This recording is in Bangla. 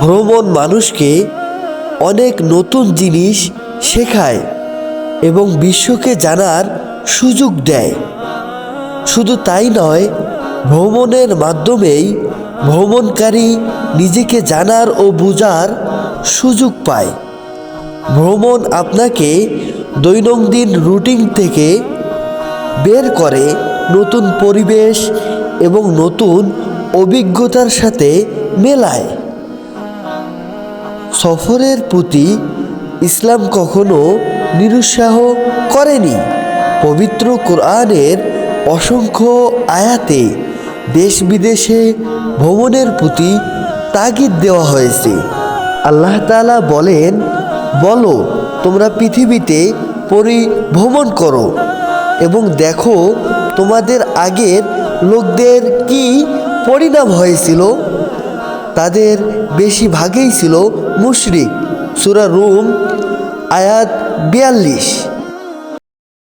ভ্রমণ মানুষকে অনেক নতুন জিনিস শেখায় এবং বিশ্বকে জানার সুযোগ দেয়। শুধু তাই নয়, ভ্রমণের মাধ্যমেই ভ্রমণকারী নিজেকে জানার ও বোঝার সুযোগ পায়। ভ্রমণ আপনাকে দৈনন্দিন রুটিন থেকে বের করে নতুন পরিবেশ এবং নতুন অভিজ্ঞতার সাথে মেলায়। সফরের প্রতি ইসলাম কখনো নিরুৎসাহ করেনি। পবিত্র কোরআনের অসংখ্য আয়াতে দেশ বিদেশে ভ্রমণের প্রতি তাগিদ দেওয়া হয়েছে। আল্লাহ তাআলা বলেন, বলো, তোমরা পৃথিবীতে পরিভ্রমণ করো এবং দেখো তোমাদের আগের লোকদের কি পরিণাম হয়েছিল? তাদের বেশিরভাগই ছিল মুশরিক। সুরা রুম আয়াত বিয়াল্লিশ।